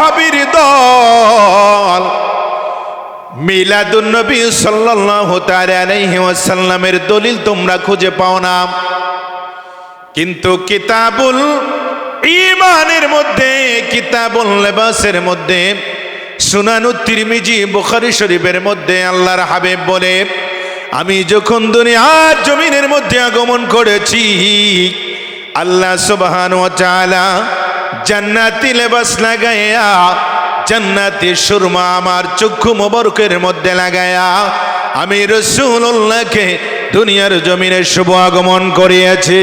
নবীর দল। মিলাদুন্নবী সাল্লাল্লাহু আলাইহি ওয়াসাল্লামের দলিল তোমরা খুঁজে পাও না। কিন্তু কিতাবুল ইমানের মধ্যে, কিতাবুল লেবাসের মধ্যে, সুনানু তিরমিজি, বুখারী শরীফের মধ্যে আল্লাহর হাবিব বলে, আমি যখন দুনিয়ার জমিনের মধ্যে আগমন করেছি, আল্লাহ সুবহানাহু ওয়া তাআলা জান্নাতি লেবাস লাগাইয়া, জান্নাতি সুরমা আমার চক্ষু মোবরকের মধ্যে লাগায়া আমি রসুল্লাহকে দুনিয়ার জমিনে শুভ আগমন করিয়াছি।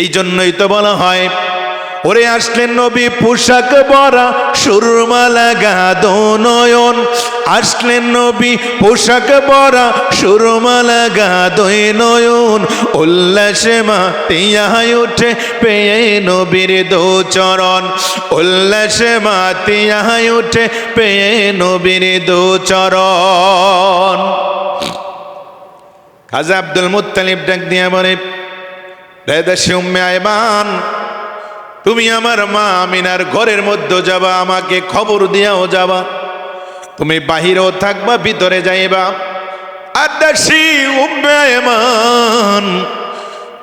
এই জন্যই তো বলা হয় ওরে আসলেন নবী পোশাক বরা সুরমা লাগা নয়ন। আসলেন নবী পোশাক বরা সুরমা লাগা দই নয়ন। উল্লাসে মা তিয়ায় উঠে পেয়ে নবীর দো চরণ। উল্লাসে মা তিয়ায় উঠে পেয়ে নবীর দো চরণ। খাজা আব্দুল মুত্তালিব ডাক দিয়া বলে বেদাসী উম্মে আয়বান তুমি আমার মা আমিনার ঘরের মধ্যে যাবা, আমাকে খবর দিয়াও যাবা। তুমি বাহিরেও থাকবা, ভিতরে যাইবা।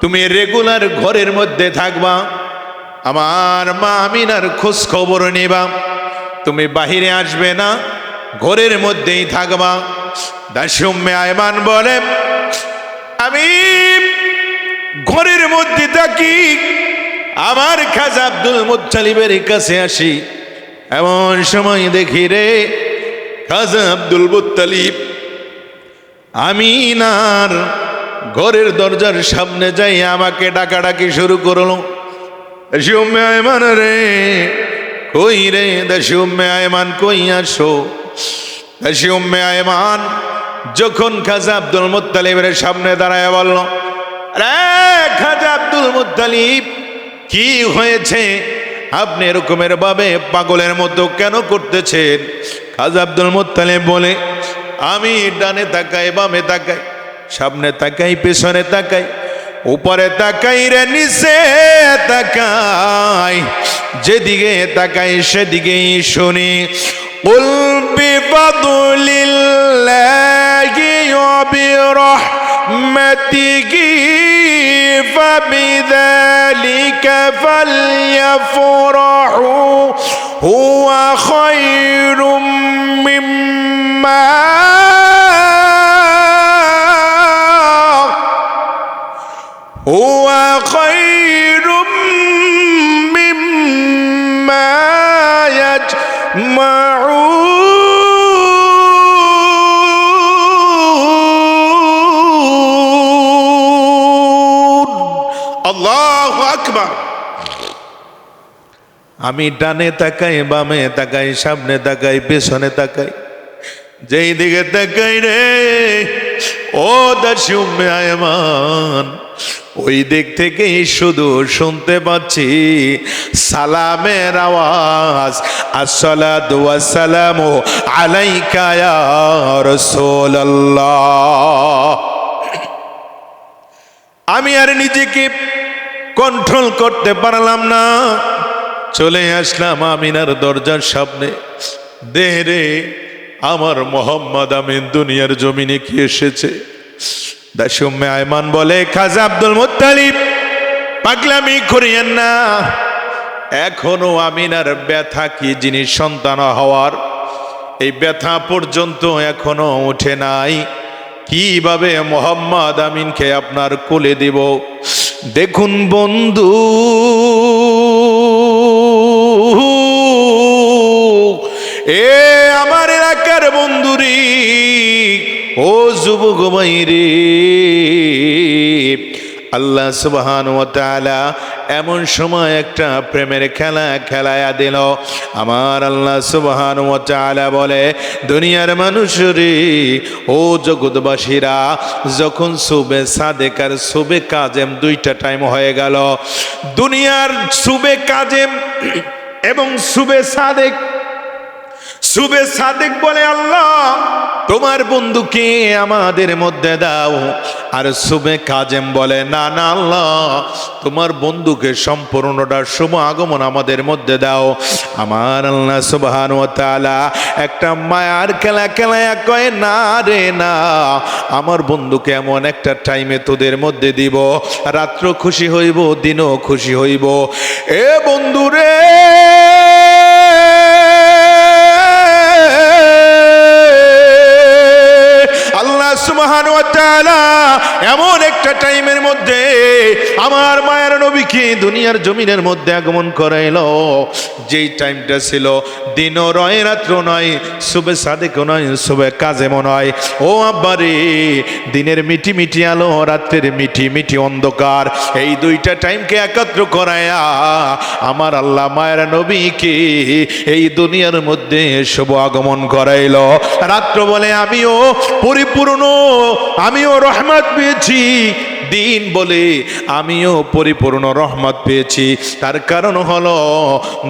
তুমি রেগুলার ঘরের মধ্যে থাকবা। আমার মা আমিনার খোঁজ খবর নিবা। তুমি বাহিরে আসবে না, ঘরের মধ্যেই থাকবা। দাসী উম্মে আয়মান বলে, আমি ঘরের মধ্যে থাকি। আমার খাজা আব্দুল মুচ্ছালিবের কাছে আসি। এমন সময় দেখি রে, খাজা আব্দুল মুত্তালিব আমি নার ঘরের দরজার সামনে যাই আমাকে ডাকাডাকি শুরু করল। দেশি আয়মান রে, কই রে দেশি আয়মান, কই আসো? দেশি আয়মান, যখন খাজা আব্দুল মুত্তালিবের সামনে দাঁড়ায় বলল, রে খাজা আব্দুল মুত্তালিব কি হয়েছে আপনি এরকমের ভাবে পাগলের মতো কেন করতেছেন খাজা আব্দুল মুত্তালিব বলে আমি ডানে তাকাই বামে তাকাই সামনে তাকাই পেছনে তাকাই উপরে তাকাই রে নিচে তাকাই যেদিকে তাকাই সেদিকেই শুনি قل بفضل الله وبرحمته ذلك فليفرح. আমি ডানে তাকাই, বামে তাকাই, সামনে তাকাই, পেছনে তাকাই। যেই দিকে তাকাই রে, ও দাসী উম্মে আয়মান, ওই দিক থেকেই শুধু শুনতে পাচ্ছি সালামের আওয়াজ। আসসালাতু ওয়াসসালামু আলাইকা ইয়া রাসূলুল্লাহ। আমি আর নিজেকে কন্ট্রোল করতে পারলাম না। চলে আসলাম আমিনার দরজার সামনে। দে রে, আমার মোহাম্মদ আমিন দুনিয়ার জমিনে কি এসেছে? দাসুম্মে আয়মান বলে, খাজা আব্দুল মুত্তালিব, পাগলামি করিয়েন না। এখনও আমিনার ব্যথা কি যিনি সন্তান হওয়ার? এই ব্যথা পর্যন্ত এখনও ওঠে নাই। কীভাবে মোহাম্মদ আমিনকে আপনার কোলে দিব? দেখুন বন্ধু এ আমার এলাকার বন্ধুরি, ও ভাই রে আল্লাহ সুবহান ও তাআলা এমন সময় একটা প্রেমের খেলা খেলায়া দিল। আমার আল্লাহ সুবহান ও বলে, দুনিয়ার মানুষ রে ও জগৎবাসীরা, যখন সুবে সাদেক আর সুবে কাজেম দুইটা টাইম হয়ে গেল। দুনিয়ার সুবে কাজেম এবং সুবে সাদেক সুবে সাদেক বলে আল্লাহ, তোমার বন্ধুকে আমাদের মধ্যে দাও। আর সুবে কাজেম বলে, না না, আল্লাহ, তোমার বন্ধুকে সম্পূর্ণটা শুভ আগমন আমাদের মধ্যে দাও। আমার আল্লাহ সুবহান ও তাআলা একটা মায়ার খেলা খেলায় কয়, না রে, না, আমার বন্ধুকে এমন একটা টাইমে তোদের মধ্যে দিব। রাত্র খুশি হইব, দিনও খুশি হইব। এ বন্ধুরে আল্লাহ সুবহান ওয়া তাআলা এমন একটা টাইমের মধ্যে মায়ের নবীকে দুনিয়ার জমিনের মধ্যে আগমন করাইলো। যেই টাইমটা ছিল, দিনও রয় রাত্র নয়, শুভে সাদেকও নয়, শুভে কাজেমও নয়। ও আব্বারে দিনের মিটি মিটি আলো, রাত্রের মিটি মিটি অন্ধকার। এই দুইটা টাইমকে একত্র করায়া আমার আল্লাহ মায়ের নবীকে এই দুনিয়ার মধ্যে শুভ আগমন করাইলো। রাত্র বলে, আমিও পরিপূর্ণ, আমিও রহমত পেয়েছি দিন বলে আমিও পরিপূর্ণ রহমত পেয়েছি। তার কারণ হলো,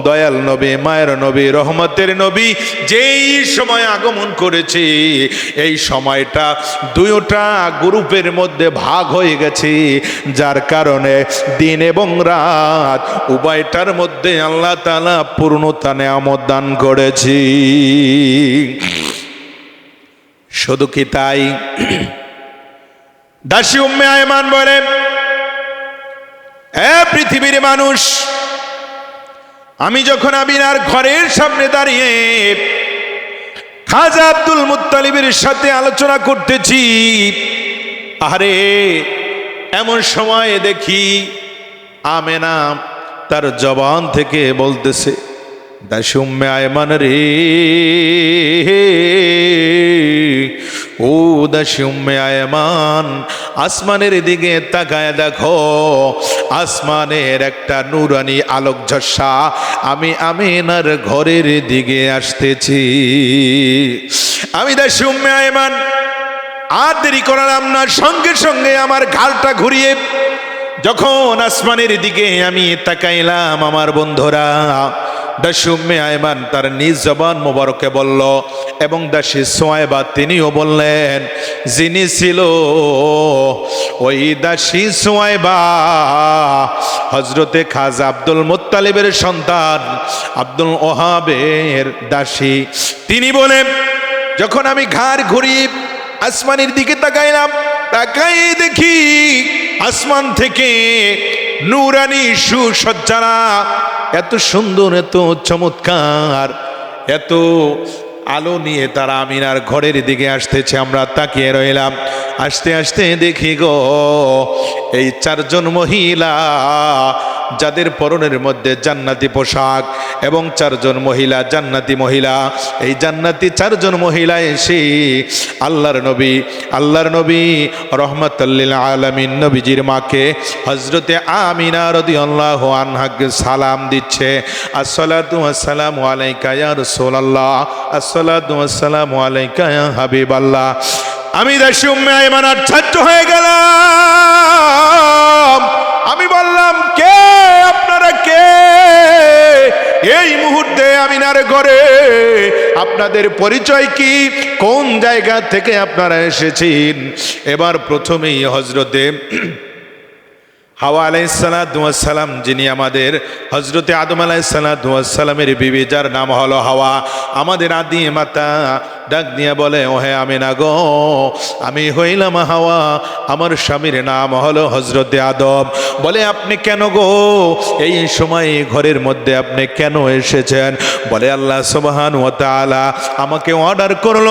দয়াল নবী, মায়ের নবী, রহমতের নবী যেই সময় আগমন করেছে, এই সময়টা দুইটা গ্রুপের মধ্যে ভাগ হয়ে গেছে। যার কারণে দিন এবং রাত উভয়টার মধ্যে আল্লাহ তালা পূর্ণতা, নেয়ামত দান করেছি। শুধু কি তাই? দাসী উম্মে আয়মান বলে, এ পৃথিবীর মানুষ, আমি যখন আবিনার ঘরের সামনে দাঁড়িয়ে খাজা আব্দুল মুত্তালিবের সাথে আলোচনা করতেছি আরে এমন সময় দেখি আমেনা তার জবান থেকে বলতেছে, দাসী উম্মে আয়মান রে ও আসমানের দিকে তাকায় দেখো, আসমানের একটা নুরানি আলোক ঝসা আমি আমিনার ঘরের দিকে আসতেছি। আমি দাসী উম্মে আয়মান, আর দেরি করালাম না, সঙ্গে সঙ্গে আমার ঘালটা ঘুরিয়ে যখন আসমানের দিকে আমি তাকাইলাম আমার বন্ধুরা দাসুম্মে আয়মান তার নিজ জবান মোবারকে বলল, এবং দাসী সোয়াইবা তিনিও বললেন, যিনি ছিল ওই দাসী সোয়াইবা হজরতে খাজা আব্দুল মোত্তালিবের সন্তান, আব্দুল ওহাবের দাসী। তিনি বলেন, যখন আমি ঘাড় ঘুরি আসমানের দিকে তাকাইলাম, তাকাই দেখি আসমান থেকে নুরানি সুসজ্জারা এত সুন্দর, এত চমৎকার, এত আলো নিয়ে তারা আমিনার ঘরের দিকে আসতেছে, আমরা তাকিয়ে রইলাম। আসতে আসতে দেখি গো, এই চারজন মহিলা যাদের পরনের মধ্যে জান্নাতি পোশাক এবং চারজন মহিলা জান্নাতি মহিলা, এই জান্নাতি চারজন মহিলা এসে আল্লাহর নবী আল্লাহর নবী রহমতুল্লিল আলমিন নবীজির মাকে হজরতে আমিনা রদি আল্লাহ আনহাকে সালাম দিচ্ছে। আসসালামু আলাইকা রাসূলুল্লাহ, আসসালাতু আসসালামু আলাইকা ইয়া হাবিবাল্লাহ। আমি দাসী উম্মে ছাত্র হয়ে গেলাম। এই মুহূর্তে আমি আমিনার ঘরে। আপনাদের পরিচয় কি? কোন জায়গা থেকে আপনারা এসেছেন? এবার প্রথমেই হজরতে হাওয়া আলাইসালাম যিনি আমাদের হজরতে আদম আলাইসালামের বিবি, যার নাম হলো হাওয়া। আমাদের আদি মাতা ডাক দিয়ে বলে, ওহে আমি না গো, আমি হইলাম হাওয়া, আমার স্বামীর নাম হলো হজরতে আদম। বলে, আপনি কেন গো? এই সময় ঘরের মধ্যে আপনি কেন এসেছেন? বলে, আল্লাহ সুবহান ও তাআলা আমাকে অর্ডার করল।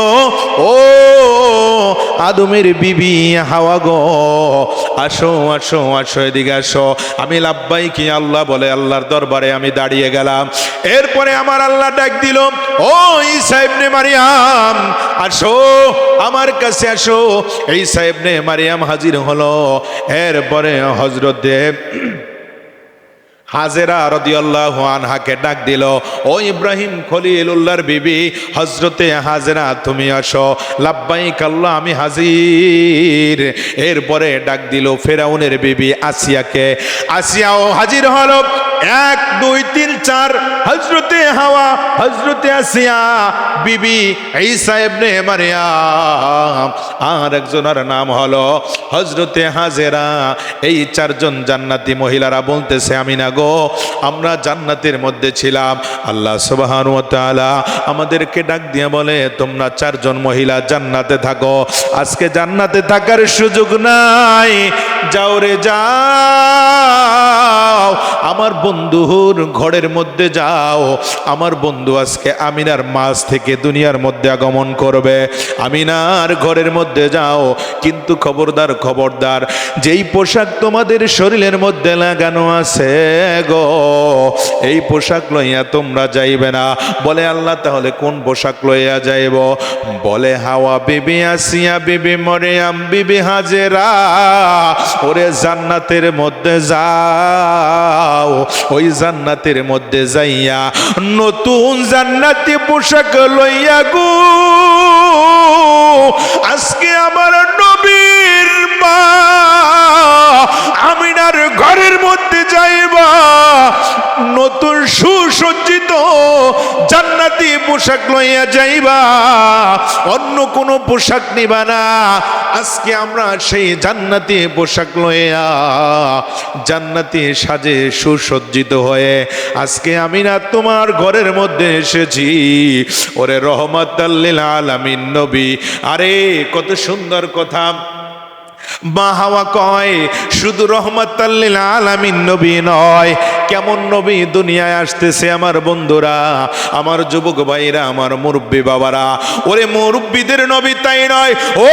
ও আদমের বিবি, হাওয়া গো। আসো আসো আসো, এদিকে আসো। আমি লাভবাই কি আল্লাহ বলে, আল্লাহর দরবারে আমি দাঁড়িয়ে গেলাম। এরপরে আমার আল্লাহ ডাক দিল, ও সাহেব নে মারিয়াম, আসো, আমার কাছে আসো। এই সাহেব নে মারিয়াম হাজির হলো। এরপরে হজরত দেব হাজেরা রদিয়াল্লাহ আনহাকে ডাক দিল, ও ইব্রাহিম খলিলুল্লাহর বিবি হজরতে হাজেরা, তুমি আসো। লাব্বাই কাল্লা আমি হাজির। এরপরে ডাক দিল ফেরাউনের বিবি আসিয়াকে। আসিয়াও হাজির হলো। এক, দুই, তিন, চার হজরতে হাওয়া হজরতে আসিয়া, বিবি ঈসা ইবনে মারিয়াম, আর একজনের নাম হলো হজরতে হাজেরা। এই চারজন জান্নাতি মহিলারা বলতেছে আমি না গো, আমরা জান্নাতের মধ্যে ছিলাম। আল্লাহ সুবহানাহু ওয়া তাআলা আমাদেরকে ডাক দিয়ে বলে, তোমরা চারজন মহিলা জান্নাতে থাকো। আজকে জান্নাতে থাকার সুযোগ নাই। যাও রে যাও। আমার বন্ধুর ঘরের মধ্যে যাও। আমার বন্ধু আজকে আমিনার মাছ থেকে দুনিয়ার মধ্যে আগমন করবে। আমিনার ঘরের মধ্যে যাও। কিন্তু খবরদার খবরদার, যেই পোশাক তোমাদের শরীরের মধ্যে লাগানো আছে গো, এই পোশাক লইয়া তোমরা যাইবে না। বলে আল্লাহ, তাহলে কোন পোশাক লইয়া যাইব? বলে, হাওয়া বিবি আসিয়া, বিবি মরিয়াম বিবি হাজেরা, ওরে জান্নাতের মধ্যে যাও। ওই জান্নাতের মধ্যে যাইয়া নতুন জান্নাতি পোশাক লইয়া গু। আজকে আমার নবীর মা আমিনার ঘরের মধ্যে যাইবা। পোশাক লইয়া যাইবা, অন্য কোনো পোশাক নিবা না। আজকে আমরা সেই জান্নাতি পোশাক লইয়া জান্নাতি সাজে সুসজ্জিত হয়ে আজকে আমি না তোমার ঘরের মধ্যে এসেছি। ওরে রহমত আল্লিল আলামিন নবী। আরে কত সুন্দর কথা। মা হাওয়া কয়, শুধু রহমতাল্লিল আলামিন নবী নয়, কেমন নবী দুনিয়ায় আসতেছে আমার বন্ধুরা, আমার যুবক ভাইরা, আমার মুরব্বী বাবারা? ওরে মুরব্বীদের নবী তাই নয়, ও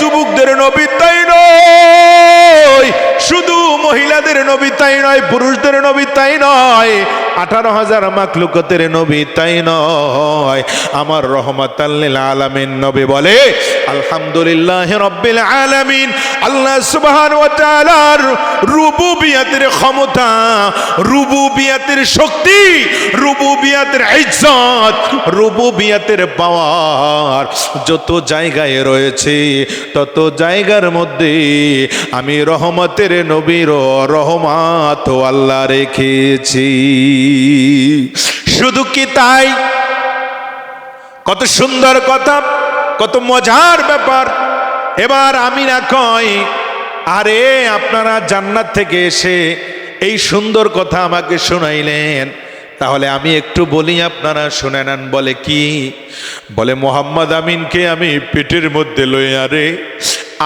যুবকদের নবী তাই নয়, শুধু মহিলাদের নবী তাই নয়, পুরুষদের নবী তাই নয় আঠারো হাজার মাকলুকতের নবী তাই নয়। আমার রহমত আলামিন নবী বলে, আলহামদুলিল্লাহ রব্বিল আলামিন, আল্লাহ সুবহান ওয়া তাআলার রুবুবিয়াতের ক্ষমতা, রুবুবিয়াতের শক্তি রুবু রুবুবিয়াতের ইজ্জত, রুবুবিয়াতের পাওয়ার যত জায়গায় রয়েছে, তত জায়গার মধ্যে আমি রহমতের নবীর রহমাত আল্লাহ রেখেছি। শুধু কি তাই? কত সুন্দর কথা, কত মজার ব্যাপার। এবার আমি না কয় আরে আপনারা জান্নাত থেকে এসে এই সুন্দর কথা আমাকে শোনাইলেন। তাহলে আমি একটু বলি আপনারা শুনে নেন, বলে কি? বলে, মোহাম্মদ আমিনকে আমি পেটের মধ্যে লই আরে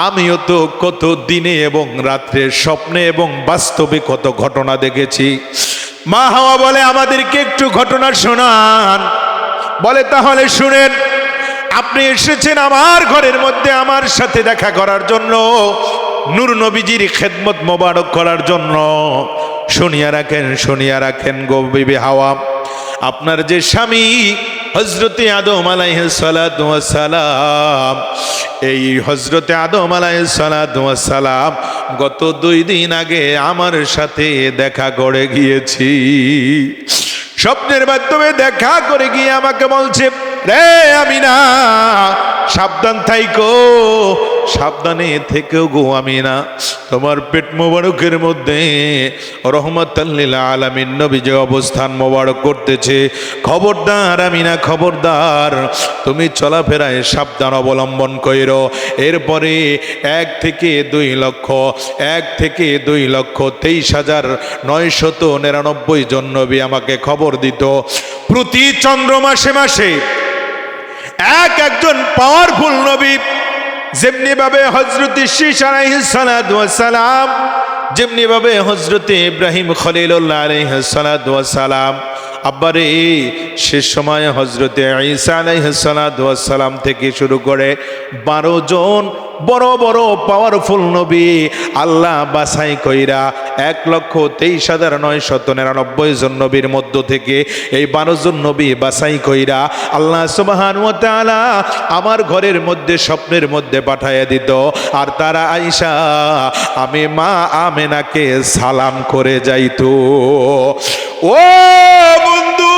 আমিও তো কত দিনে এবং রাত্রে স্বপ্নে এবং বাস্তবে কত ঘটনা দেখেছি। মা হাওয়া বলে, আমাদেরকে একটু ঘটনা শোনান। বলে, তাহলে শুনেন, আপনি এসেছেন আমার ঘরের মধ্যে আমার সাথে দেখা করার জন্য, নূর নবীজির খেদমত মোবারক করার জন্য। শুনিয়া রাখেন শুনিয়া রাখেন গো বিবি হাওয়া। আপনার যে স্বামী হজরতে আদম সালাম, এই হজরতে আদম সালাম গত দুই দিন আগে আমার সাথে দেখা করে গিয়েছি। স্বপ্নের মাধ্যমে দেখা করে গিয়ে আমাকে বলছে, রে আমি না সাবধান থাইকো সাবধানে থেকেও গো আমি না তোমার পেট মোবারকের মধ্যে রহমতাল্লিল আলামিন নবী যে অবস্থান মোবারক করতেছে। খবরদার আমি না খবরদার, তুমি চলাফেরায় সাবধান অবলম্বন কইরো। এরপরে এক থেকে দুই লক্ষ, এক থেকে দুই লক্ষ, তেইশ হাজার নয়শত নিরানব্বই জন নবী আমাকে খবর দিত। প্রতি চন্দ্র মাসে মাসে এক একজন পাওয়ারফুল নবী যেমনি ভাবে হজরত সালাম যেমনি ভাবে হজরতে ইব্রাহিম খলিল্লাহ আলহিসালাম আব্বারে শেষ সময়ে হজরতে ঈসা আলাইসালাম থেকে শুরু করে বারো জন বড় বড় পাওয়ারফুল নবী আল্লাহ বাছাই কইরা এক লক্ষ তেইশ হাজার নয় শত নিরানব্বই জন নবীর মধ্য থেকে এই বারো জন নবী বাছাই কইরা আল্লাহ সুবাহান আমার ঘরের মধ্যে, স্বপ্নের মধ্যে পাঠাইয়া দিত। আর তারা আইসা আমি মা আমেনাকে সালাম করে যাইত। ও বন্ধু!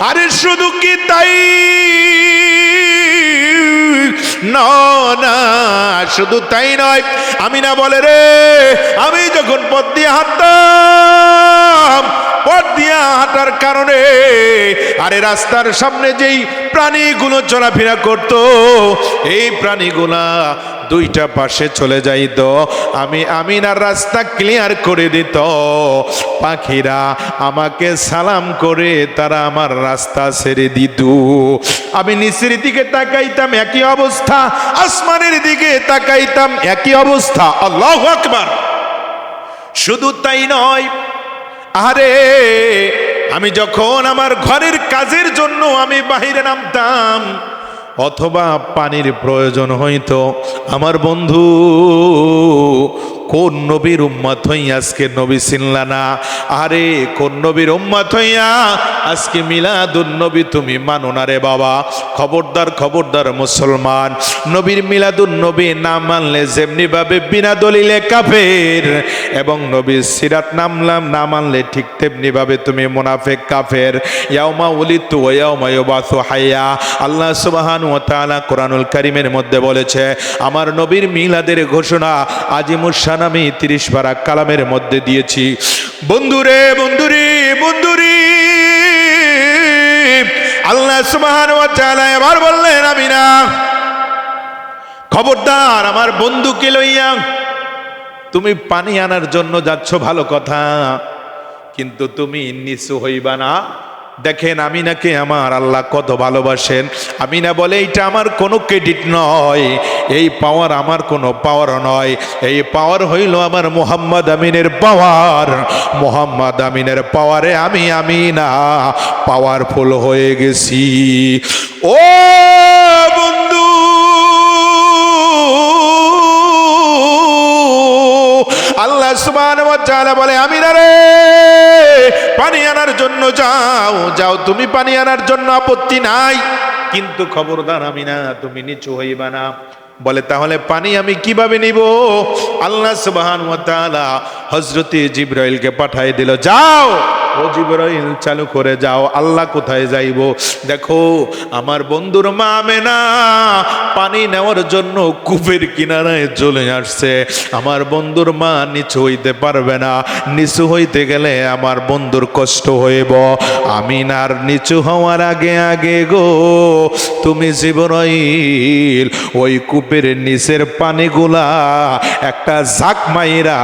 আরে শুধু কি তাই না না, শুধু তাই নয়, আমিনা বলে রে, আমি যখন পথ দিয়ে হাঁটতাম, পথ দিয়ে হাঁটার কারণে, আরে রাস্তার সামনে যেই প্রাণীগুলো চলাফেরা করত, এই প্রাণীগুলা দুইটা পাশে চলে যাইত। আমি আমিনার রাস্তা ক্লিয়ার করে দিত। পাখিরা আমাকে সালাম করে, তারা আমার রাস্তা ছেড়ে দিত। আমি নিচের দিকে তাকাইতাম, একই অবস্থা। আসমানের দিকে তাকাইতাম, একই অবস্থা। আল্লাহ আকবার। শুধু তাই নয়, আরে, আমি যখন আমার ঘরের কাজের জন্য আমি বাহিরে নামতাম, অথবা পানির প্রয়োজন হইতো, আমার বন্ধু কোন নবীর উম্মাত হইয়া আজকে নবী চিনলা না? আরে, কোন নবীর উম্মাত হইয়া আজকে মিলাদুন নবী তুমি মানো না রে বাবা? খবরদার খবরদার মুসলমান। নবীর মিলাদুন নবী না মানলে যেমনি ভাবে বিনা দলিলে কাফের, এবং নবীর সিরাত নামলাম না মানলে ঠিক তেমনি ভাবে তুমি মুনাফেক, কাফের। ইয়াউমা উলিতু ইয়াউমা ইউবাসু হাইয়া। আল্লাহ সুবহানাহু ওয়া তাআলা কোরআনুল কারীমের মধ্যে বলেছে, আমার নবীর মিলাদের ঘোষণা আজিমুসান আমি 30 পারা কালামের মধ্যে দিয়েছি। বন্ধুরে বন্ধুরে বন্ধুরে। আল্লাহ সুবহানাহু ওয়া এবার বললেন আমি না খবরদার, আমার বন্ধুকে লইয়া তুমি পানি আনার জন্য যাচ্ছ, ভালো কথা। কিন্তু তুমি নিচু হইবা না। দেখেন আমি নাকি আমার আল্লাহ কত ভালোবাসেন। আমি না বলে, এইটা আমার কোনো ক্রেডিট নয়। এই পাওয়ার আমার কোনো পাওয়ার নয়। এই পাওয়ার হইল আমার মোহাম্মদ আমিনের পাওয়ার মোহাম্মদ আমিনের পাওয়ারে আমি আমি না পাওয়ারফুল হয়ে গেছি। ও বলে আমি না রে, পানি আনার জন্য যাও যাও, তুমি পানি আনার জন্য আপত্তি নাই। কিন্তু খবরদার আমি না, তুমি নিচু হইবা না। বলে, তাহলে পানি আমি কীভাবে নিব? আল্লাহ সুবহান ওয়া জিব্রাইলকে পাঠাই দিল, যাও। ও জিবরাইল, চালু করে যাও, আল্লাহ কোথায় যাইব? দেখো, আমার বন্ধুর মা মেনা পানি নেওয়ার জন্য কূপের কিনারায় চলে আসছে। আমার বন্ধুর মা নিচু হইতে পারবে না। নিচু হইতে গেলে আমার বন্ধুর কষ্ট হইব। আমি আমিনার নিচু হওয়ার আগে আগে গো, তুমি জিবরাইল, ওই কূপের নিচের পানিগুলা একটা ঝাঁক মাইরা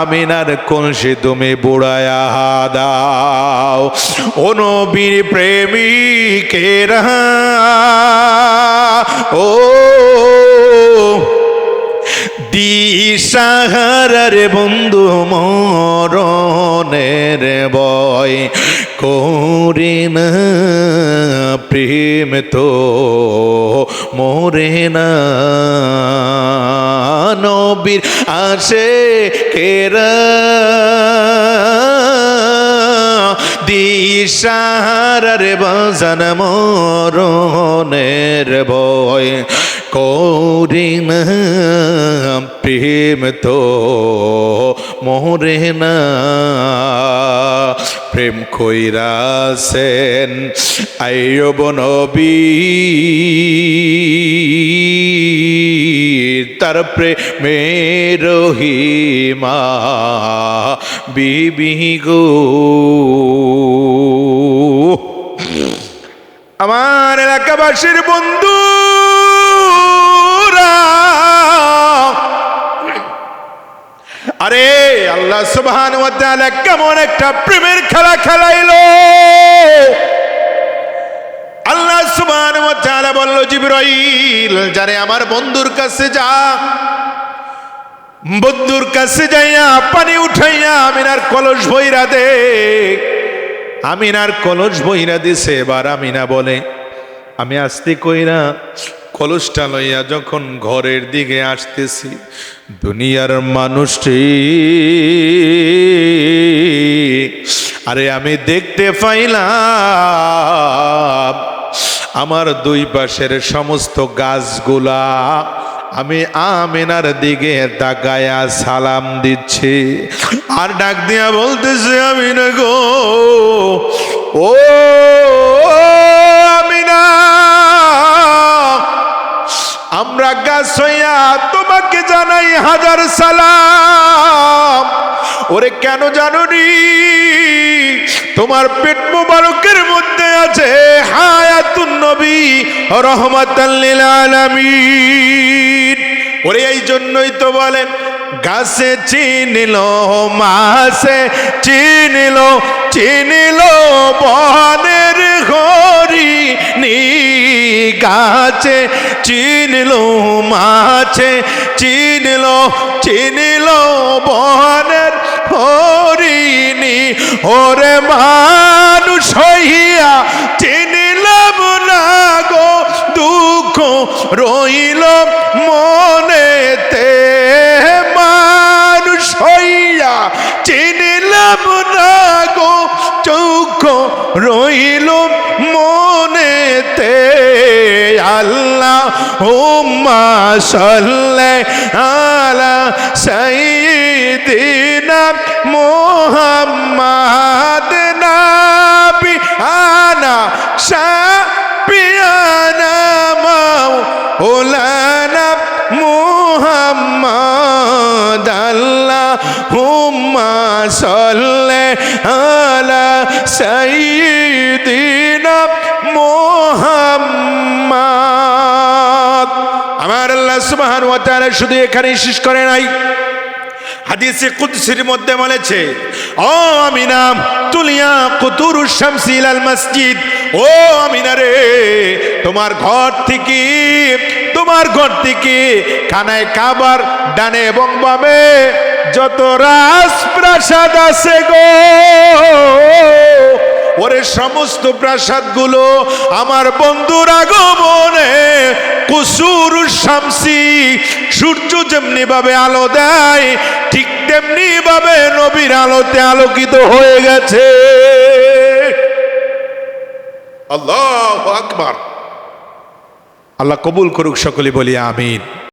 আমিনার কলসি তুমি বুড়ায়া দাও। ও নবীর প্রেমিকেরা। ও দিশাহারার বন্ধু মরণের বয় করি না, প্রেম তো মরে না। নবীর আসে কেরা দিশাহারার বাজান মরণের বয় করি না প্রেম তো মোরে না। প্রেম কইরাছেন আইয়ব নবী তার প্রেমের রহিমা বিবি গো। এলাকাবাসীর বন্ধু আরে আল্লাহ সুবহান কেমন একটা প্রেমের খেলা খেলাইলো। আল্লাহ সুবহান বলল, জিবরাইল, যারে আমার বন্ধুর কাছে যা, বন্ধুর কাছে যাইয়া পানি উঠাইয়া আমিনার কলস বইরা দে। আমিনার কলস বইরা দিছে, এবার আমিনা বলে আমি আসতে কইরা কলসটা লইয়া যখন ঘরের দিকে আসতেছি, দুনিয়ার মানুষটি আরে আমি দেখতে পাইলাম আমার দুই পাশের সমস্ত গাছগুলা আমি আমিনার দিকে তাকায়া সালাম দিচ্ছি। আর ডাক দিয়া বলতেছে, আমিনা গো, ও হইয়া তোমাকে জানাই হাজার সালাম। ওরে কেন তোমার পেট মোবারকের মধ্যে আছে হায়াতুন নবী ওরে এই জন্যই তো বলেন, গাছে চিনিল মাসে চিনিল চিনিল বনের হরি নি গাছে চিনিল মাছে, চিনিল চিনিল বনের হরিণী। ওরে মানুষ হইয়া না গো দুঃখ, রইল মনেতে। মানুষ হইয়া চিনিলাম না গো চৌখ রইল মনেতে। আল্লাহ হুম্মা সাল্লে আলা সাইয়্যিদিনা মুহাম্মাদ নাবি আনা শাপিয়ানা মাওলানা মুহাম্মাদ আল্লাহ হুম্মা সুবহান ওয়া তাআলা শুধু এখানেই শেষ করে নাই। হাদিসে কুদসির মধ্যে বলেছে, ও আমিনা, তুলিয়া কুতুর শামসিল আল মসজিদ। ও আমিনা রে, তোমার ঘর থেকে, তোমার ঘর থেকে খানায় কাবার ডানে এবং বামে যত রাজপ্রাসাদ আছে গো, ওরে সমস্ত প্রাসাদগুলো আমার বন্ধুর আগমনে কুসুর শামসি, সূর্য যেমনি ভাবে আলো দেয়, ঠিক তেমনি ভাবে নবীর আলোতে আলোকিত হয়ে গেছে। আল্লাহ আকবার। আল্লাহ কবুল করুক সকলে বলি আমিন।